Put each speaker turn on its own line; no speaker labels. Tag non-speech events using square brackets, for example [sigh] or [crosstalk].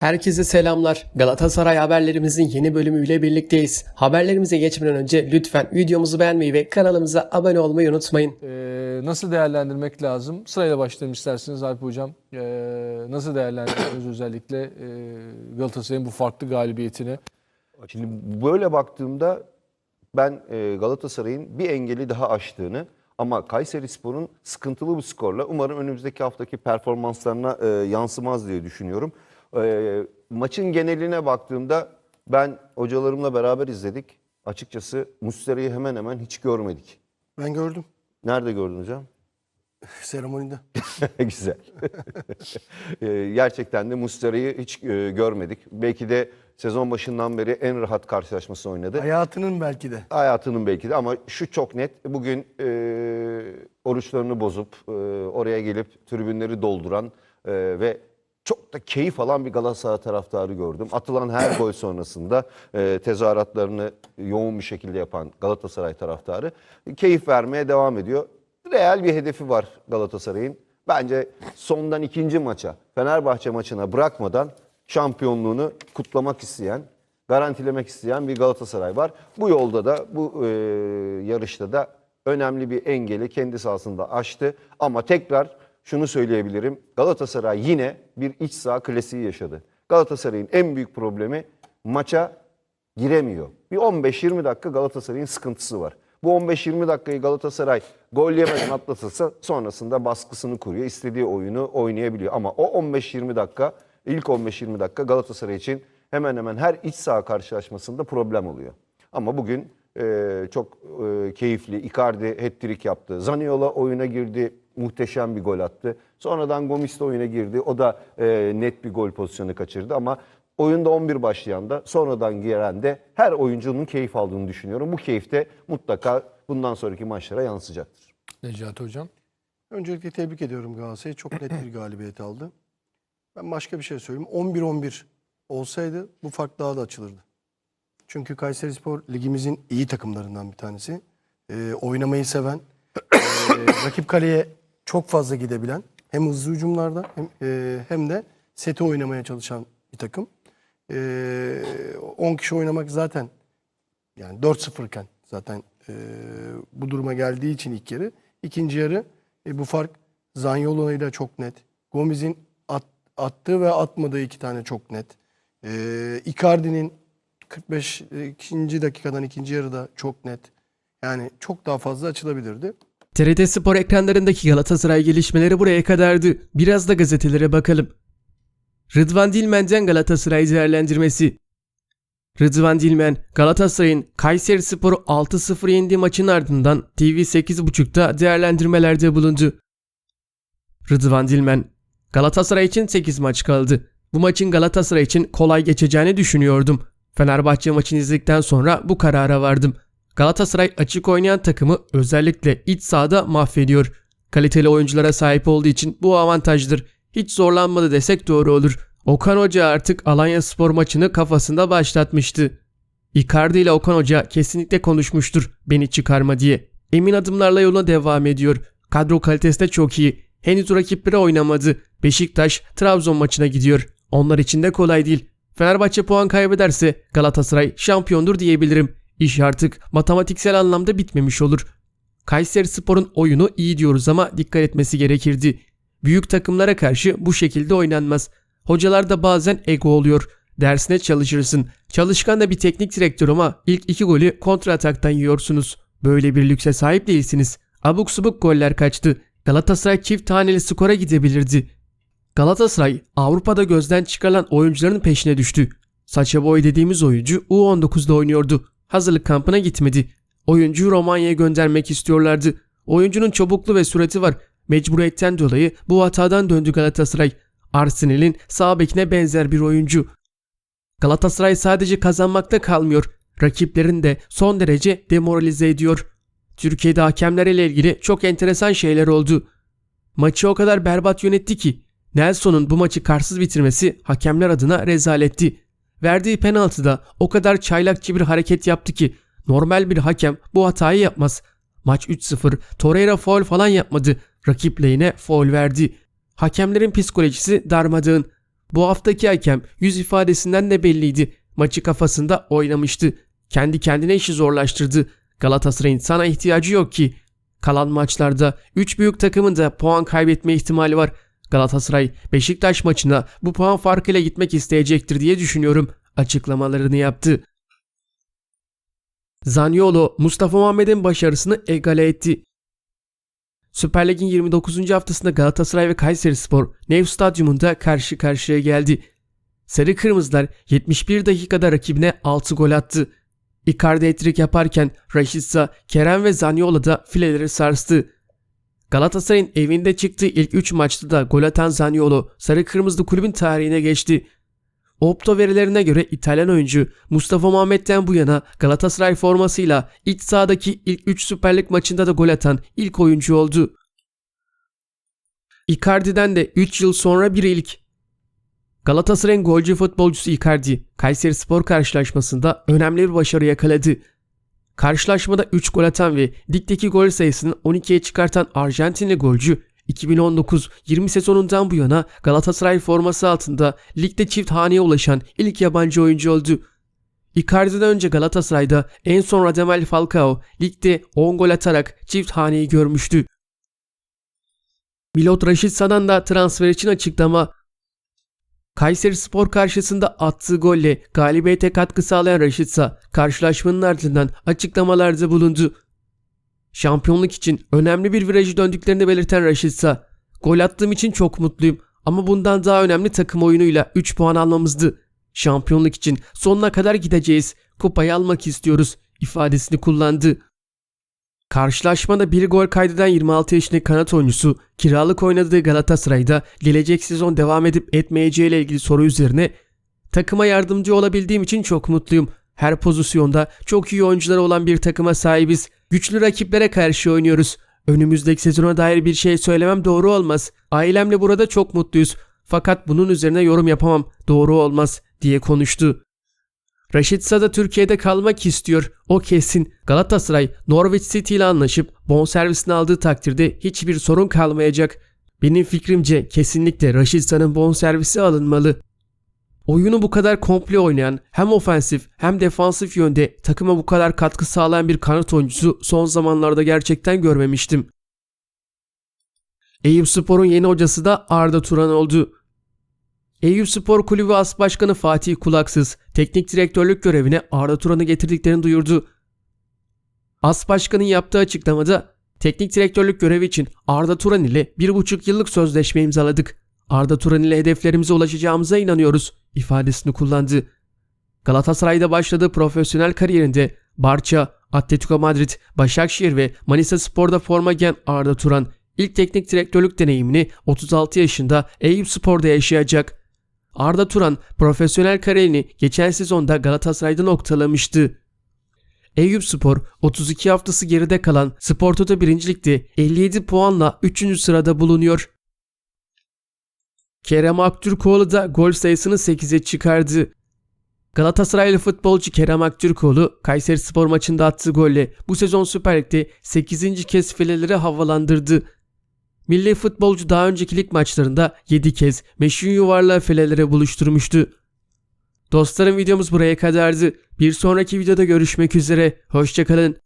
Herkese selamlar. Galatasaray haberlerimizin yeni bölümüyle birlikteyiz. Haberlerimize geçmeden önce lütfen videomuzu beğenmeyi ve kanalımıza abone olmayı unutmayın.
Ee, nasıl değerlendirmek lazım? Sırayla başlayalım isterseniz Alp Hocam. Ee, nasıl değerlendiriyoruz [clears throat] özellikle e, Galatasaray'ın bu farklı galibiyetini?
Şimdi böyle baktığımda ben e, Galatasaray'ın bir engeli daha aştığını ama Kayserispor'un sıkıntılı bir skorla umarım önümüzdeki haftaki performanslarına e, yansımaz diye düşünüyorum. E, maçın geneline baktığımda ben hocalarımla beraber izledik. Açıkçası Muslera'yı hemen hemen hiç görmedik.
Ben gördüm
Nerede gördün hocam?
seremonide. [laughs]
Güzel. [laughs] E, Gerçekten de Muslera'yı hiç e, görmedik. Belki de sezon başından beri en rahat karşılaşması oynadı.
Hayatının belki de.
hayatının belki de ama şu çok net bugün e, oruçlarını bozup e, oraya gelip tribünleri dolduran e, ve çok da keyif alan bir Galatasaray taraftarı gördüm. Atılan her [coughs] gol sonrasında e, tezahüratlarını yoğun bir şekilde yapan Galatasaray taraftarı keyif vermeye devam ediyor. Real bir hedefi var Galatasaray'ın. Bence sondan ikinci maça, Fenerbahçe maçına bırakmadan şampiyonluğunu kutlamak isteyen, garantilemek isteyen bir Galatasaray var. Bu yolda da bu e, yarışta da önemli bir engeli kendi sahasında aştı. Ama tekrar şunu söyleyebilirim. Galatasaray yine bir iç saha klasiği yaşadı. Galatasaray'ın en büyük problemi maça giremiyor. Bir 15-20 dakika Galatasaray'ın sıkıntısı var. Bu 15-20 dakikayı Galatasaray gol yemeden atlatırsa sonrasında baskısını kuruyor. istediği oyunu oynayabiliyor. Ama o 15-20 dakika, ilk 15-20 dakika Galatasaray için hemen hemen her iç saha karşılaşmasında problem oluyor. Ama bugün e, çok e, keyifli. Icardi hat-trick yaptı. Zaniola oyuna girdi. Muhteşem bir gol attı. Sonradan Gomis de oyuna girdi. O da e, net bir gol pozisyonu kaçırdı ama Oyunda 11 başlayan da sonradan giren de her oyuncunun keyif aldığını düşünüyorum. Bu keyif de mutlaka bundan sonraki maçlara yansıyacaktır.
Necati Hocam.
Öncelikle tebrik ediyorum Galatasaray'ı. Çok net bir galibiyet aldı. Ben başka bir şey söyleyeyim. 11-11 olsaydı bu fark daha da açılırdı. Çünkü Kayserispor ligimizin iyi takımlarından bir tanesi. Ee, oynamayı seven, ee, rakip kaleye çok fazla gidebilen, hem hızlı hücumlarda hem, ee, hem de seti oynamaya çalışan bir takım. Ee, 10 kişi oynamak zaten yani 4-0 iken zaten e, bu duruma geldiği için ilk yarı. İkinci yarı e, bu fark Zanyolo'yla çok net. Gomez'in at, attığı ve atmadığı iki tane çok net. E, Icardi'nin 45 e, ikinci dakikadan ikinci yarıda çok net. Yani çok daha fazla açılabilirdi.
TRT Spor ekranlarındaki Galatasaray gelişmeleri buraya kadardı. Biraz da gazetelere bakalım. Rıdvan Dilmen'den Galatasaray değerlendirmesi. Rıdvan Dilmen, Galatasaray'ın Kayseri Spor'u 6-0 yendiği maçın ardından TV 8.30'da değerlendirmelerde bulundu. Rıdvan Dilmen, Galatasaray için 8 maç kaldı. Bu maçın Galatasaray için kolay geçeceğini düşünüyordum. Fenerbahçe maçını izledikten sonra bu karara vardım. Galatasaray açık oynayan takımı özellikle iç sahada mahvediyor. Kaliteli oyunculara sahip olduğu için bu avantajdır. Hiç zorlanmadı desek doğru olur. Okan Hoca artık Alanya Spor maçını kafasında başlatmıştı. Icardi ile Okan Hoca kesinlikle konuşmuştur beni çıkarma diye. Emin adımlarla yoluna devam ediyor. Kadro kalitesi de çok iyi. Henüz rakipleri oynamadı. Beşiktaş Trabzon maçına gidiyor. Onlar için de kolay değil. Fenerbahçe puan kaybederse Galatasaray şampiyondur diyebilirim. İş artık matematiksel anlamda bitmemiş olur. Kayseri Spor'un oyunu iyi diyoruz ama dikkat etmesi gerekirdi. Büyük takımlara karşı bu şekilde oynanmaz. Hocalar da bazen ego oluyor. Dersine çalışırsın. Çalışkan da bir teknik direktör ama ilk iki golü kontra ataktan yiyorsunuz. Böyle bir lükse sahip değilsiniz. Abuk subuk goller kaçtı. Galatasaray çift taneli skora gidebilirdi. Galatasaray Avrupa'da gözden çıkarılan oyuncuların peşine düştü. Saça Boy dediğimiz oyuncu U19'da oynuyordu. Hazırlık kampına gitmedi. Oyuncuyu Romanya'ya göndermek istiyorlardı. Oyuncunun çabukluğu ve sürati var. Mecburiyetten dolayı bu hatadan döndü Galatasaray. Arsenal'in sağ bekine benzer bir oyuncu. Galatasaray sadece kazanmakta kalmıyor. Rakiplerini de son derece demoralize ediyor. Türkiye'de hakemler ilgili çok enteresan şeyler oldu. Maçı o kadar berbat yönetti ki Nelson'un bu maçı karsız bitirmesi hakemler adına rezaletti. Verdiği penaltıda o kadar çaylakçı bir hareket yaptı ki normal bir hakem bu hatayı yapmaz. Maç 3-0 Torreira foul falan yapmadı. Rakip lehine foul verdi. Hakemlerin psikolojisi darmadağın. Bu haftaki hakem yüz ifadesinden de belliydi. Maçı kafasında oynamıştı. Kendi kendine işi zorlaştırdı. Galatasaray'ın sana ihtiyacı yok ki. Kalan maçlarda 3 büyük takımın da puan kaybetme ihtimali var. Galatasaray Beşiktaş maçına bu puan farkıyla gitmek isteyecektir diye düşünüyorum açıklamalarını yaptı. Zaniolo Mustafa Muhammed'in başarısını egale etti. Süper Lig'in 29. haftasında Galatasaray ve Kayserispor Nev Stadyumunda karşı karşıya geldi. Sarı Kırmızılar 71 dakikada rakibine 6 gol attı. Icardi etrik yaparken Rashica, Kerem ve Zaniolo da fileleri sarstı. Galatasaray'ın evinde çıktığı ilk 3 maçta da gol atan Zaniolo Sarı Kırmızılı kulübün tarihine geçti. Opto verilerine göre İtalyan oyuncu Mustafa Muhammed'den bu yana Galatasaray formasıyla iç sahadaki ilk 3 Süper Lig maçında da gol atan ilk oyuncu oldu. Icardi'den de 3 yıl sonra bir ilk. Galatasaray'ın golcü futbolcusu Icardi, Kayseri Spor karşılaşmasında önemli bir başarı yakaladı. Karşılaşmada 3 gol atan ve ligdeki gol sayısını 12'ye çıkartan Arjantinli golcü 2019-20 sezonundan bu yana Galatasaray forması altında ligde çift haneye ulaşan ilk yabancı oyuncu oldu. Icardi'den önce Galatasaray'da en son Radamel Falcao ligde 10 gol atarak çift haneyi görmüştü. Milot Raşitsa'dan da transfer için açıklama. Kayseri Spor karşısında attığı golle galibiyete katkı sağlayan Raşitsa karşılaşmanın ardından açıklamalarda bulundu. Şampiyonluk için önemli bir virajı döndüklerini belirten Raşitsa, gol attığım için çok mutluyum ama bundan daha önemli takım oyunuyla 3 puan almamızdı. Şampiyonluk için sonuna kadar gideceğiz, kupayı almak istiyoruz ifadesini kullandı. Karşılaşmada bir gol kaydeden 26 yaşındaki kanat oyuncusu kiralık oynadığı Galatasaray'da gelecek sezon devam edip etmeyeceğiyle ilgili soru üzerine takıma yardımcı olabildiğim için çok mutluyum. Her pozisyonda çok iyi oyuncular olan bir takıma sahibiz. Güçlü rakiplere karşı oynuyoruz. Önümüzdeki sezona dair bir şey söylemem doğru olmaz. Ailemle burada çok mutluyuz. Fakat bunun üzerine yorum yapamam. Doğru olmaz diye konuştu. Rashica da Türkiye'de kalmak istiyor. O kesin. Galatasaray Norwich City ile anlaşıp bonservisini aldığı takdirde hiçbir sorun kalmayacak. Benim fikrimce kesinlikle Rashica'nın bonservisi alınmalı. Oyunu bu kadar komple oynayan hem ofensif hem defansif yönde takıma bu kadar katkı sağlayan bir kanat oyuncusu son zamanlarda gerçekten görmemiştim. Eyüp Spor'un yeni hocası da Arda Turan oldu. Eyüp Spor Kulübü As Başkanı Fatih Kulaksız teknik direktörlük görevine Arda Turan'ı getirdiklerini duyurdu. As Başkanı'nın yaptığı açıklamada teknik direktörlük görevi için Arda Turan ile bir buçuk yıllık sözleşme imzaladık. Arda Turan ile hedeflerimize ulaşacağımıza inanıyoruz ifadesini kullandı. Galatasaray'da başladığı profesyonel kariyerinde Barça, Atletico Madrid, Başakşehir ve Manisa Spor'da forma giyen Arda Turan ilk teknik direktörlük deneyimini 36 yaşında Eyüp Spor'da yaşayacak. Arda Turan profesyonel kariyerini geçen sezonda Galatasaray'da noktalamıştı. Eyüp Spor 32 haftası geride kalan Spor Toto 1. Lig'de 57 puanla 3. sırada bulunuyor. Kerem Aktürkoğlu da gol sayısını 8'e çıkardı. Galatasaraylı futbolcu Kerem Aktürkoğlu Kayseri Spor maçında attığı golle bu sezon Süper Lig'de 8. kez fileleri havalandırdı. Milli futbolcu daha önceki lig maçlarında 7 kez meşhur yuvarlağı filelere buluşturmuştu. Dostlarım videomuz buraya kadardı. Bir sonraki videoda görüşmek üzere. Hoşçakalın.